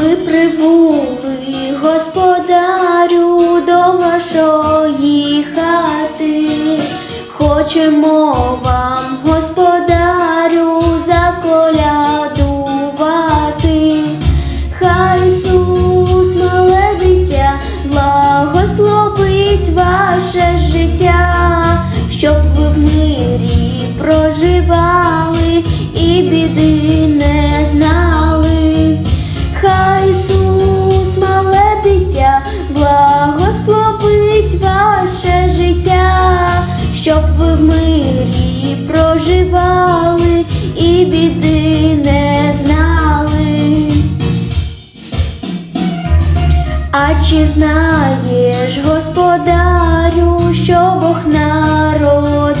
Ми прибули, господарю, до вашої хати, хочемо. Мирі проживали і біди не знали. А чи знаєш, господарю, що Бог народився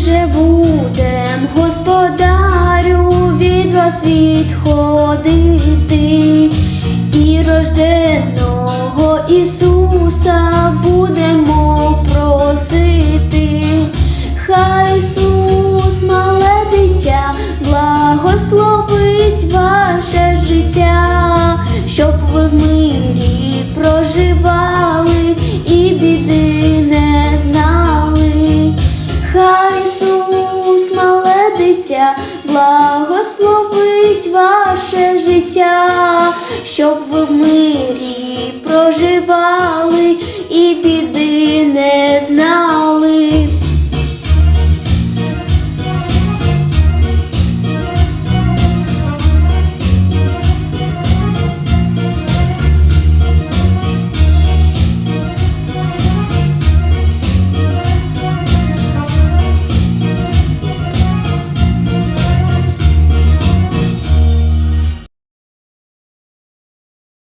Же будем, господарю, від вас відходити, і рожденого Ісуса будемо просити. Хай Ісус, мале дитя, благословить життя, щоб ви в